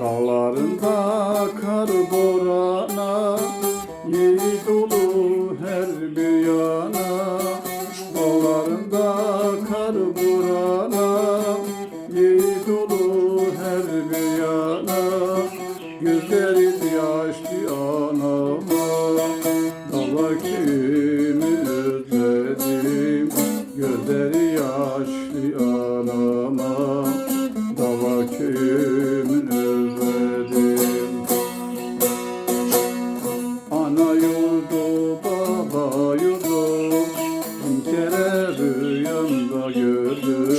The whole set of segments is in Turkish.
Dağlarında kar borana Yiğit dolu her bir yana. Dağlarında kar borana Yiğit dolu her bir yana. Gözleri yaşlı anama Dağlar kimi rüyamda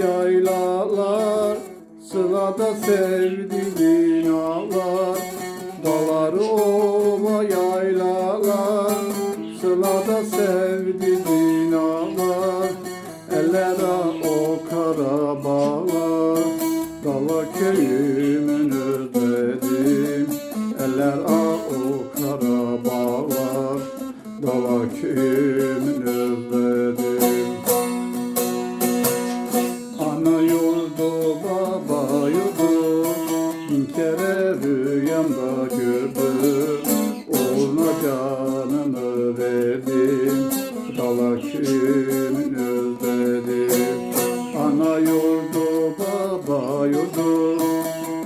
yaylalar Sılada sevdiğin ağlar. Dağlar ova yaylalar Sılada sevdiğin ağlar. Ellere o kara bağlar Dağlar köyümün özledim Eller a o kara bağlar Dağlar köyümün özledim Kere rüyamda gördüm. Oğluna canımı verdim. Dala kimin özledim Ana yurdu baba yurdu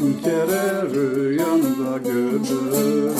Bin kere rüyamda gördüm